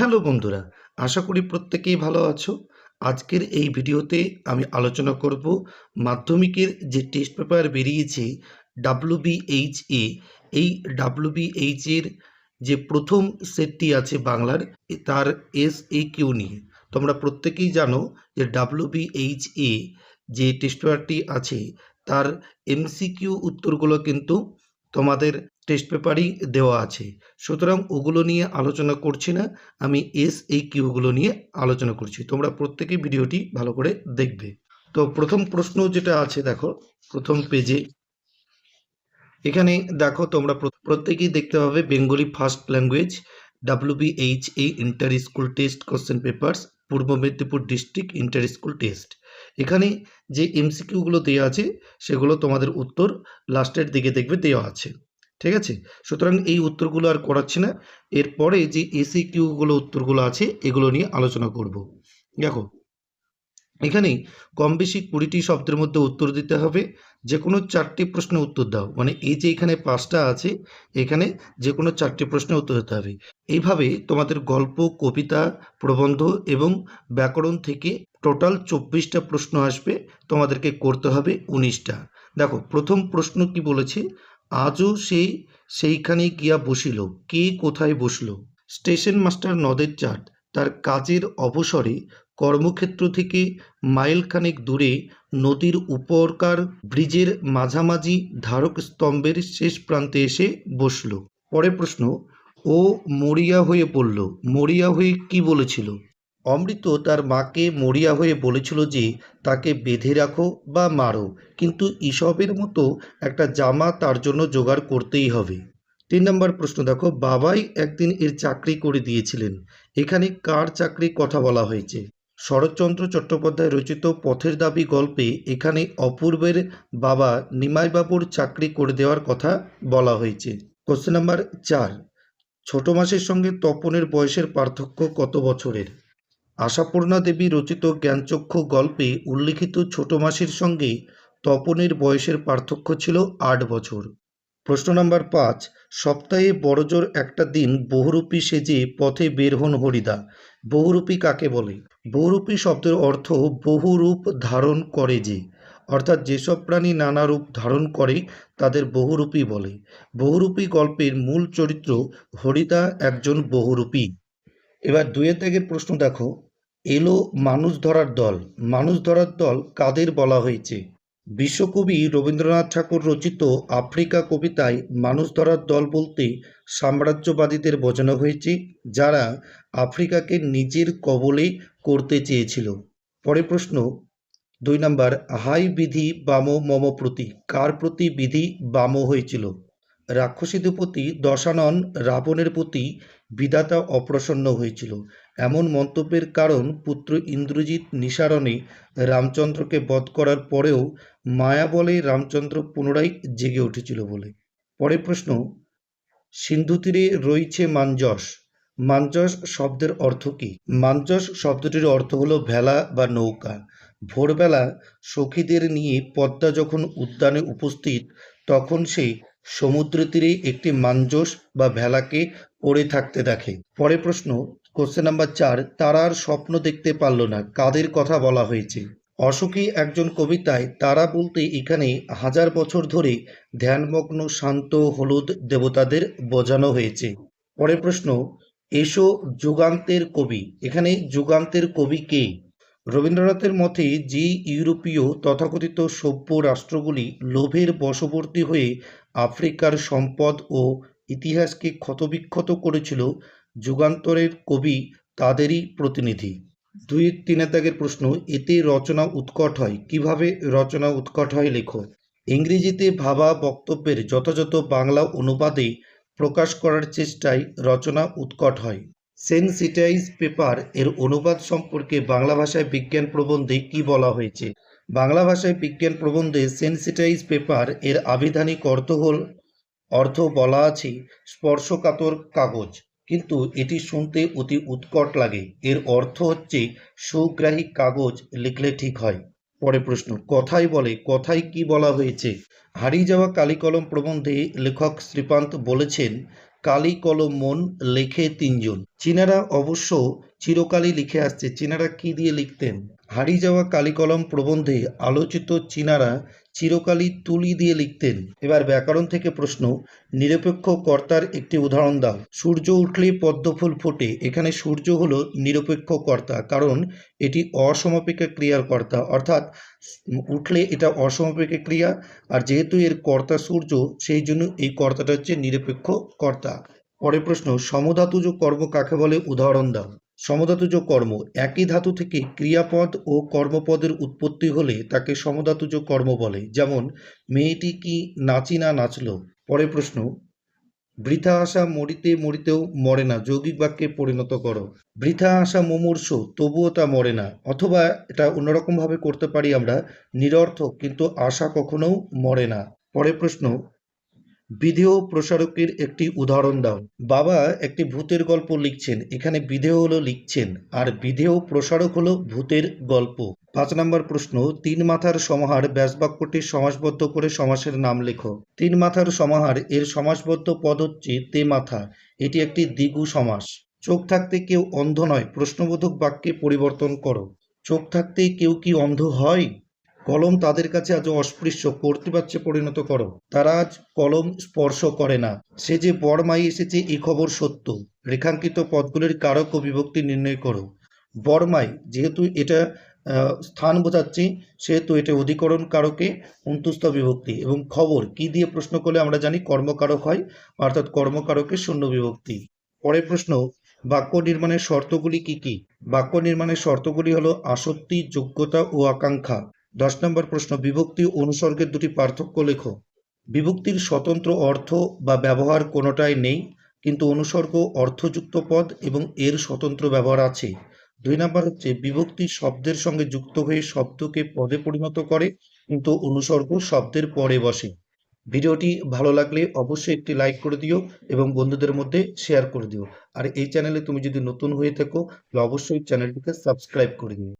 Hello বন্ধুরা, আশা করি প্রত্যেকেই ভালো আছো। আজকের এই ভিডিওতে আমি আলোচনা করব মাধ্যমিকের যে টেস্ট পেপার বেরিয়েছে ডাব্লিউবিএইচ এ এই ডাব্লিউবিএইচ এর যে প্রথম সেটটি আছে বাংলার তার এস এ কিউ নিয়ে। তোমরা প্রত্যেকেই জানো যে ডাব্লিউবিএইচ এ যে টেস্ট পেপারটি আছে, তার এমসিকিউ উত্তরগুলো কিন্তু তোমাদের টেস্ট পেপারই দেওয়া আছে। সুতরাং ওগুলো নিয়ে আলোচনা করছি না, আমি এস এই কিউগুলো নিয়ে আলোচনা করছি। তোমরা প্রত্যেকেই ভিডিওটি ভালো করে দেখবে। তো প্রথম প্রশ্ন যেটা আছে, দেখো, প্রথম পেজে এখানে দেখো, তোমরা প্র- প্রত্যেকেই দেখতে পাবে বেঙ্গলি ফার্স্ট ল্যাঙ্গুয়েজ ডাব্লিউবিএইচ এ inter school test question papers Purba Medinipur district inter school test এখানে যে এমসিকিউগুলো দেওয়া আছে, সেগুলো তোমাদের উত্তর লাস্টের দিকে দেখবে দেওয়া আছে। ঠিক আছে? সুতরাং এই উত্তরগুলো আর করাচ্ছি না। এরপরে যে এসি কিউগুলো উত্তরগুলো আছে, এগুলো নিয়ে আলোচনা করব। দেখো এখানে কম বেশি কুড়িটি শব্দের মধ্যে উত্তর দিতে হবে। যে কোনো চারটি প্রশ্নের উত্তর দাও। মানে এই যে এখানে পাঁচটা আছে, এখানে যে কোনো চারটি প্রশ্নের উত্তর দিতে হবে। এইভাবে তোমাদের গল্প, কবিতা, প্রবন্ধ এবং ব্যাকরণ থেকে টোটাল চব্বিশটা প্রশ্ন আসবে। তোমাদেরকে করতে হবে উনিশটা। দেখো, প্রথম প্রশ্ন কি বলেছে? আজও সে সেইখানে গিয়া বসিল, কে কোথায় বসল? স্টেশন মাস্টার নদের চাট তার কাজের অবসরে কর্মক্ষেত্র থেকে মাইলখানেক দূরে নদীর উপরকার ব্রিজের মাঝামাঝি ধারক স্তম্ভের শেষ প্রান্তে এসে বসল। পরে প্রশ্ন, ও মরিয়া হয়ে পড়ল, মরিয়া হয়ে কি বলেছিল? অমৃত তার মাকে মরিয়া হয়ে বলেছিল যে, তাকে বেঁধে রাখো বা মারো, কিন্তু ইসবের মতো একটা জামা তার জন্য জোগাড় করতেই হবে তিন নম্বর প্রশ্ন, দেখো, বাবাই একদিন এর চাকরি করে দিয়েছিলেন। এখানে কার চাকরির কথা বলা হয়েছে? শরৎচন্দ্র চট্টোপাধ্যায় রচিত পথের দাবি গল্পে এখানে অপূর্বের বাবা নিমাইবাবুর চাকরি করে দেওয়ার কথা বলা হয়েছে। কোশ্চেন নাম্বার চার, ছোট মাসের সঙ্গে তপনের বয়সের পার্থক্য কত বছরের? আশাপূর্ণা দেবী রচিত জ্ঞানচক্ষু গল্পে উল্লিখিত ছোট মাসির সঙ্গে তপনের বয়সের পার্থক্য ছিল আট বছর। প্রশ্ন নাম্বার পাঁচ, সপ্তাহে বড়জোর একটা দিন বহুরূপী সেজে পথে বের হন হরিদা। বহুরূপী কাকে বলে? বহুরূপী শব্দের অর্থ বহুরূপ ধারণ করে যে। অর্থাৎ যেসব প্রাণী নানা রূপ ধারণ করে, তাদের বহুরূপী বলে। বহুরূপী গল্পের মূল চরিত্র হরিদা একজন বহুরূপী। এবার দুয়ের দাগের প্রশ্ন দেখো। এলো মানুষ ধরার দল। মানুষ ধরার দল কাদের বলা হয়েছে? বিশ্বকবি রবীন্দ্রনাথ ঠাকুর রচিত আফ্রিকা কবিতায় মানুষ ধরার দল বলতে সাম্রাজ্যবাদীদের বোঝানো হয়েছে, যারা আফ্রিকাকে নিজের কবলে করতে চেয়েছিল। পরে প্রশ্ন, দুই নাম্বার, হাই বিধি বাম মম প্রতি কার প্রতি বিধি বাম হয়েছিল? প্রতি দশানন রাবণের প্রতি বিধাতা অপ্রসন্ন হয়েছিল। এমন মন্তব্যের কারণ পুত্র ইন্দ্রজিৎ নিসারণে রামচন্দ্রকে বধ করার পরেও মায়া বলে রামচন্দ্র পুনরায় জেগে উঠেছিল বলে। পরের প্রশ্ন, সিন্ধু তীরে রয়েছে মাঞ্জস। মাঞ্জস শব্দের অর্থ কি? মাঞ্জস শব্দটির অর্থ হলো ভেলা বা নৌকা। ভোরবেলা সখীদের নিয়ে পদ্মা যখন উদ্যানে উপস্থিত, তখন সে সমুদ্র তীরে একটি মাঞ্জস বা ভেলাকে পড়ে থাকতে দেখে। পরে প্রশ্ন কোশ্চেন নাম্বার চার, তারার স্বপ্ন দেখতে পারল না, কাদের কথা বলা হয়েছে? অশোকী একজন কবিতায়, তারা বলতে এখানে হাজার বছর ধরে ধ্যানমগ্ন, শান্ত, হলুদ দেবতাদের বোঝানো হয়েছে। পরের প্রশ্ন, এসো যুগান্তের কবি, এখানে যুগান্তের কবি কে? রবীন্দ্রনাথের মতে যে ইউরোপীয় তথাকথিত সভ্য রাষ্ট্রগুলি লোভের বশবর্তী হয়ে আফ্রিকার সম্পদ ও ইতিহাসকে ক্ষতবিক্ষত করেছিল যুগান্তরের কবি তাদেরই প্রতিনিধি। দুই তিন দাগের প্রশ্ন, এতে রচনা উৎকট হয়? কীভাবে রচনা উৎকট হয় লেখো? ইংরেজিতে ভাবা বক্তব্যের যথাযথ বাংলা অনুবাদে প্রকাশ করার চেষ্টায় রচনা উৎকট হয়। সেন্সিটাইজ পেপার এর অনুবাদ সম্পর্কে বাংলা ভাষায় বিজ্ঞান প্রবন্ধে কি বলা হয়েছে? বাংলা ভাষায় বিজ্ঞান প্রবন্ধে সেন্সিটাইজ পেপার এর আবিধানিক অর্থ হল, অর্থ বলা আছে স্পর্শকাতর কাগজ। কিন্তু এটি শুনতে অতি উৎকট লাগে। এর অর্থ হচ্ছে সুগ্রাহী কাগজ লিখলে ঠিক হয়। পরে প্রশ্ন কথাই বলে, কথায় কি বলা হয়েছে? হারিয়ে যাওয়া কালিকলম প্রবন্ধে লেখক শ্রীপান্ত বলেছেন কালি কলম মন লেখে তিনজন। চীনারা অবশ্য চিরকালই লিখে আসছে। চীনারা কি দিয়ে লিখতেন? হারিয়ে যাওয়া কালি কলম প্রবন্ধে আলোচিত চীনারা চিরকালই তুলি দিয়ে লিখতেন। এবার ব্যাকরণ থেকে প্রশ্ন, নিরপেক্ষ কর্তার একটি উদাহরণ দাও। সূর্য উঠলে পদ্মফুল ফোটে, এখানে সূর্য হলো নিরপেক্ষ কর্তা, কারণ এটি অসমাপিকা ক্রিয়ার কর্তা, অর্থাৎ উঠলে এটা অসমাপিকা ক্রিয়া, আর যেহেতু এর কর্তা সূর্য, সেই জন্য এই কর্তাটা হচ্ছে নিরপেক্ষ কর্তা। পরের প্রশ্ন, সমধাতুজ কর্ম কাকে বলে? উদাহরণ দাও। সমধাতুজ কর্ম একই ধাতু থেকে ক্রিয়াপদ ও কর্মপদের উৎপত্তি হলে তাকে সমধাতুজ কর্ম বলে। যেমন, মেয়েটি কি নাচি না নাচলো? পরের প্রশ্ন, বৃথা আশা মরিতে মরিতেও মরে না, যৌগিক বাক্যে পরিণত করো। বৃথা আশা মুমূর্ষ, তবুও তা মরে না। অথবা এটা অন্যরকমভাবে করতে পারি আমরা, নিরর্থক, কিন্তু আশা কখনো মরে না। পরের প্রশ্ন বিধেয় প্রসারকের একটি উদাহরণ দাও। বাবা একটি ভূতের গল্প লিখছেন। এখানে বিধেয় হলো লিখছেন, আর বিধেয় প্রসারক হলো ভূতের গল্প। পাঁচ নম্বর প্রশ্ন, তিন মাথার সমাহার ব্যাসবাক্যটি সমাসবদ্ধ করে সমাসের নাম লেখো। তিন মাথার সমাহার, এর সমাসবদ্ধ পদ হচ্ছে তে মাথা। এটি একটি দ্বিগু সমাস। চোখ থাকতে কেউ অন্ধ নয়, প্রশ্নবোধক বাক্যে পরিবর্তন করো। চোখ থাকতে কেউ কি অন্ধ হয়? কলম তাদের কাছে আজ অস্পৃশ্য কর্তৃপাচ্যে পরিণত করো। তারা আজ কলম স্পর্শ করে না। সে যে বরমাই এসেছে, এ খবর সত্য। রেখাঙ্কিত পদগুলির কারক ও বিভক্তি নির্ণয় করো। বরমাই যেহেতু এটা স্থান বোঝাচ্ছে, সেহেতু এটা অধিকরণ কারকে অন্তুস্থ বিভক্তি। এবং খবর কি দিয়ে প্রশ্ন করলে আমরা জানি, কর্মকারক হয়, অর্থাৎ কর্মকারকে শূন্য বিভক্তি। পরের প্রশ্ন, বাক্য নির্মাণের শর্তগুলি কি কি? বাক্য নির্মাণের শর্তগুলি হলো আসক্তি, যোগ্যতা ও আকাঙ্ক্ষা। দশ নম্বর প্রশ্ন, বিভক্তি অনুসর্গের দুটি পার্থক্য লেখো। বিভক্তির স্বতন্ত্র অর্থ বা ব্যবহার কোনোটাই নেই, কিন্তু অনুসর্গ অর্থযুক্ত পদ এবং এর স্বতন্ত্র ব্যবহার আছে। দুই নম্বর হচ্ছে, বিভক্তি শব্দের সঙ্গে যুক্ত হয়ে শব্দকে পদে পরিণত করে, কিন্তু অনুসর্গ শব্দের পরে বসে। ভিডিওটি ভালো লাগলে অবশ্যই একটি লাইক করে দিও এবং বন্ধুদের মধ্যে শেয়ার করে দিও। আর এই চ্যানেলে তুমি যদি নতুন হয়ে থাকো, তাহলে অবশ্যই চ্যানেলটিকে সাবস্ক্রাইব করে দিও।